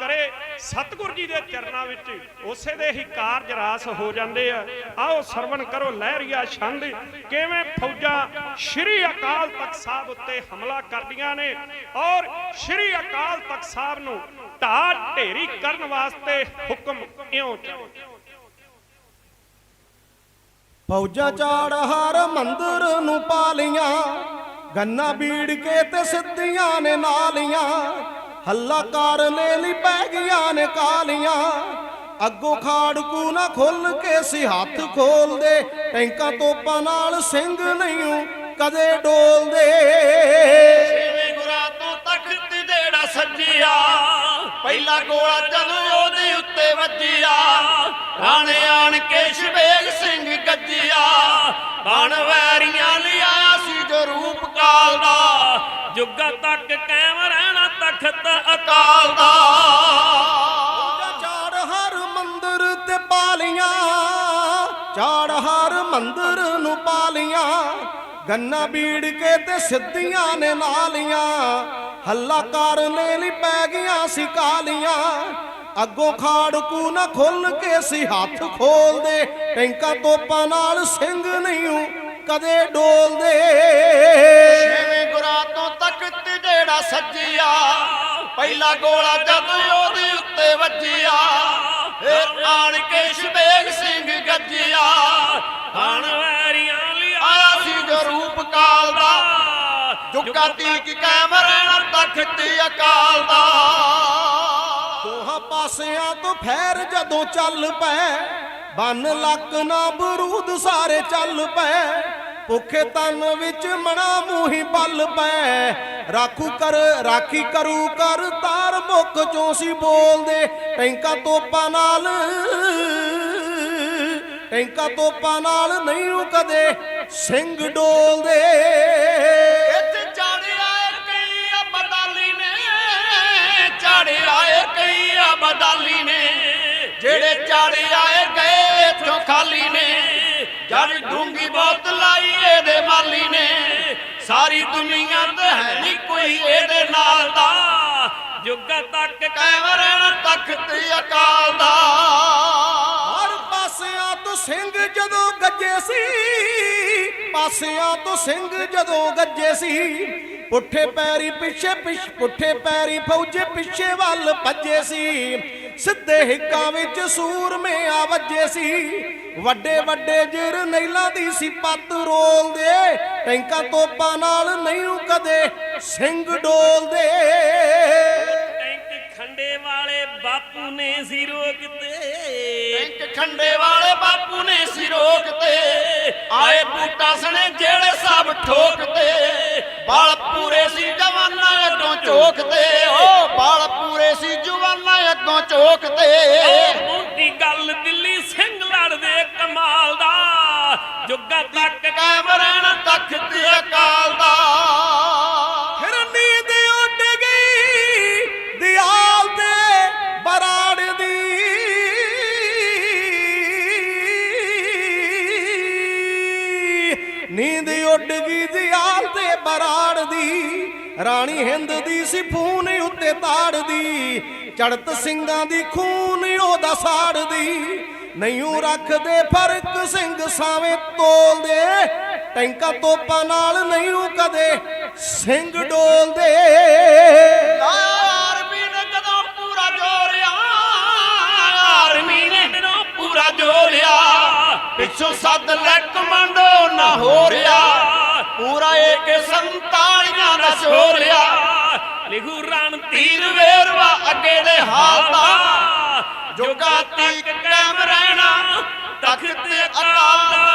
ਕਰੇ, ਸਤਿਗੁਰ ਜੀ ਦੇ ਚਰਨਾਂ ਵਿੱਚ ਉਸੇ ਦੇ ਹੀ ਕਾਰਜ ਰਾਸ ਹੋ ਜਾਂਦੇ ਆ। ਆਓ ਸਰਵਣ ਕਰੋ ਲਹਿਰੀਆ ਛੰਦ। ਕਿਵੇਂ ਫੌਜਾਂ ਸ਼੍ਰੀ ਅਕਾਲ ਤਖਤ ਸਾਹਿਬ ਉੱਤੇ ਹਮਲਾ ਕਰਦੀਆਂ ਨੇ ਔਰ ਸ਼੍ਰੀ ਅਕਾਲ ਤਖਤ ਸਾਹਿਬ ਨੂੰ ਢਾਹ ਢੇਰੀ ਕਰਨ ਵਾਸਤੇ ਹੁਕਮ ਇਉਂ ਫੌਜਾਂ ਚਾੜ ਹਰ ਮੰਦਰ ਨੂੰ ਪਾਲੀਆਂ, ਗੰਨਾ ਬੀੜ ਕੇ ਤੇ ਸਿੱਧੀਆਂ ਨੇ ਨਾਲੀਆਂ ਹੱਲਾ ਕਰ ਲੈ ਲਈ ਪੈ ਗਈਆਂ ਨੇ ਕਾਲੀਆਂ। ਅੱਗੋਂ ਖਾੜਕੂ ਨਾ ਖੁੱਲ ਕੇ ਸੀ ਹੱਥ ਖੋਲਦੇ। ਟੈਂਕਾਂ ਤੋਪਾਂ ਨਾਲ ਸਿੰਘ ਨਹੀਂ ਕਦੇ ਡੋਲਦੇ। ਛੇਵੇਂ ਗੁਰਾਂ ਤੋਂ ਤਖਤ ਜਿਹੜਾ ਸੱਜਿਆ। ਪਹਿਲਾ ਗੋਲਾ ਜਦੋਂ ਉਹਦੇ ਉੱਤੇ ਵੱਜਿਆ। ਰਾਣੇ ਆਣ ਕੇ ਸ਼ਵੇਗ ਸਿੰਘ ਗੱਜਿਆ। ਬਣ ਵੈਰੀਆਂ ਲਿਆ ਸੀ ਜੋ ਰੂਪ ਕਾਲ ਦਾ। ਜੁੱਗਾ ਤੱਕ ਕਾਇਮ ਰਹਿਣਾ ਤਖਤ। ਅਕਾਲ ਦਾ। ਚਾੜ ਹਰ ਮੰਦਰ ਤੇ ਪਾਲੀਆਂ ਚਾੜ ਹਰ ਮੰਦਰ ਨੂੰ ਪਾਲੀਆਂ ਗੰਨਾ ਬੀੜ ਕੇ ਤੇ ਸਿੱਧੀਆਂ ਨੇ ਨਾਲੀਆਂ ਹੱਲਾ ਕਰ ਲੈ ਲਈ ਪੈ ਗਈਆਂ ਸੀ ਕਾਲੀਆਂ ਅੱਗੋਂ ਖਾੜਕੂ ਨਾ ਖੁੱਲ ਕੇ ਸੀ ਹੱਥ ਖੋਲਦੇ ਟੈਂਕਾਂ ਤੋਪਾਂ ਨਾਲ ਸਿੰਘ ਨਹੀਂ ਕਦੇ ਡੋਲਦੇ। ਛੇਵੇਂ ਗੁਰਾਂ ਤੋਂ ਤਖਤ ਜਿਹੜਾ ਸੱਜਿਆ। ਪਹਿਲਾ ਗੋਲਾ ਜਦੋਂ ਉਹਦੇ ਉੱਤੇ ਵੱਜਿਆ ਫਿਰ ਆਣ ਕੇ ਸ਼ਬੇਗ ਸਿੰਘ ਗੱਜਿਆ। ਹਣ ਵੈਰੀਆਂ ਲਿਆ ਸੀ ਜੋ ਰੂਪ ਕਾਲ ਦਾ ਜੁਗਾ ਤੀਕ ਕਾਇਮ ਰਹਿਣਾ ਤਖਤ ਅਕਾਲ ਦਾ। ਦੋਹਾਂ ਪਾਸਿਆਂ ਤੋਂ ਫੈਰ ਜਦੋਂ ਚੱਲ ਪਏ ਬੰਨ ਲੱਕ ਨਾ ਬਰੂਦ ਸਾਰੇ ਚੱਲ ਪਏ ਭੁੱਖੇ ਤਨ ਵਿੱਚ ਮਣਾ ਮੂੰਹੀ ਪਲ ਪਏ ਰਾਖੂ ਕਰ, ਰਾਖੀ ਕਰੂ ਕਰ, ਤਾਰ ਮੁੱਕ ਚੋਂ ਸੀ ਬੋਲਦੇ। ਟੈਂਕਾਂ ਤੋਪਾਂ ਨਾਲ, ਟੈਂਕਾਂ ਤੋਪਾਂ ਨਾਲ ਨਹੀਂ ਉਹ ਕਦੇ ਸਿੰਘ ਡੋਲਦੇ। ਇੱਥੇ ਚਾੜਿਆ ਕਈ ਅਬਦਾਲੀ ਨੇ, ਚਾੜਿਆ ਕਈ ਅਬਦਾਲੀ ਨੇ। ਜਿਹੜੇ ਚਾੜਿਆ ਏ ਗਏ ਇੱਥੋਂ ਖਾਲੀ ਨੇ, ਜਦ ਡੂੰਗੀ ਬਹੁਤ ਲਾਈ ਸਾਰੀ ਦੁਨੀਆ ਤੇ ਹੈ ਨਹੀਂ ਕੋਈ ਇਹਦੇ ਨਾਲ ਦਾ। ਜੁੱਗਾ ਤੱਕ ਕਾਇਮ ਰਹਿਣਾ ਤਖਤ ਅਕਾਲ ਦਾ। ਹਰ ਪਾਸਿਆਂ ਤੋਂ ਸਿੰਘ ਜਦੋਂ ਗੱਜੇ ਸੀ, ਪਾਸਿਆਂ ਤੋਂ ਸਿੰਘ ਜਦੋਂ ਗੱਜੇ ਸੀ, ਪੁੱਠੇ ਪੈਰੀ ਪਿੱਛੇ ਪਿੱਛ ਪੁੱਠੇ ਪੈਰੀ ਫੌਜੇ ਪਿੱਛੇ ਵੱਲ ਭੱਜੇ ਸੀ। ਸਿੱਧੇ ਹਿੱਕਾਂ ਵਿੱਚ ਸੂਰਮੇ ਆ ਵੱਜੇ ਸੀ। ਵੱਡੇ ਵੱਡੇ ਜਰ ਨੈਲਾਂ ਦੀ ਸੀ ਪੱਤ ਰੋਲਦੇ ਟੈਂਕਾਂ ਤੋਪਾਂ ਨਾਲ ਨਹੀਂ ਕਦੇ ਸਿੰਘ ਡੋਲਦੇ ਟੈਂਕ ਖੰਡੇ ਵਾਲੇ ਬਾਪੂ ਨੇ ਸੀ ਰੋਕਤੇ। ਟੈਂਕ ਖੰਡੇ ਵਾਲੇ ਬਾਪੂ ਨੇ ਸੀ ਰੋਕਤੇ। ਆਏ ਬੂਟਾ ਸਣੇ ਜਿਹੜੇ ਸਭ ਠੋਕਤੇ। ਬਲ ਪੂਰੇ ਸੀ ਜਵਾਨਾਂ ਅੱਗੋਂ ਚੋਕਤੇ ਜਵਾਨਾਂ ਅੱਗੋਂ ਚੋਕਤੇ ਮੋਟੀ ਗੱਲ ਦਿੱਲੀ ਸਿੰਘ ਲੜਦੇ ਕਮਾਲ ਦਾ। ਜੁੱਗਾ ਤੱਕ ਕਾਇਮ ਰਹਿਣਾ ਤਖਤ ਅਕਾਲ ਦਾ। ਫਿਰ ਨੀਂਦ ਉੱਡ ਗਈ ਦਿਆਲ ਤੇ ਬਰਾੜ ਦੀ। ਨੀਂਦ ਉੱਡ ਗਈ ਦਿਆਲ ਤੇ ਬਰਾੜ ਦੀ। ਰਾਣੀ ਹਿੰਦ ਦੀ ਸੀ ਫੂਨ ਉੱਤੇ ਤਾੜਦੀ, ਚੜਤ ਸਿੰਘਾਂ ਦੀ ਖੂਨ ਉਹਦਾ ਸਾੜਦੀ। ਨਹੀਂ ਰੱਖਦੇ ਫ਼ਰਕ ਸਿੰਘ ਸਾਵੇਂ ਤੋਲਦੇ, ਟੈਂਕਾਂ ਤੋਪਾਂ ਨਾਲ ਨਹੀਂ ਕਦੇ ਸਿੰਘ ਡੋਲਦੇ। ਆਰਮੀ ਨੇ ਕਦੋਂ ਪੂਰਾ ਜੋਰਿਆ ਆਰਮੀ ਨੇ ਕਦੋਂ ਪੂਰਾ ਜੋਰਿਆ, ਪਿੱਛੋਂ ਸੱਦ ਲੈ ਕਮਾਂਡੋ ਨਾ ਹੋ ਰਿਹਾ ਪੂਰਾ ਏਕ 47 ਦਾ ਛੋਲਿਆ। ਲਿਖੂ ਰਣ ਤੀਰ ਵੇਰਵਾ ਅੱਗੇ ਦੇ ਹਾਲਤਾ ਜੋਗਾ ਤੀਕ ਕੈਮ ਰਹਿਣਾ, ਤਖਤ ਅਕਾਲ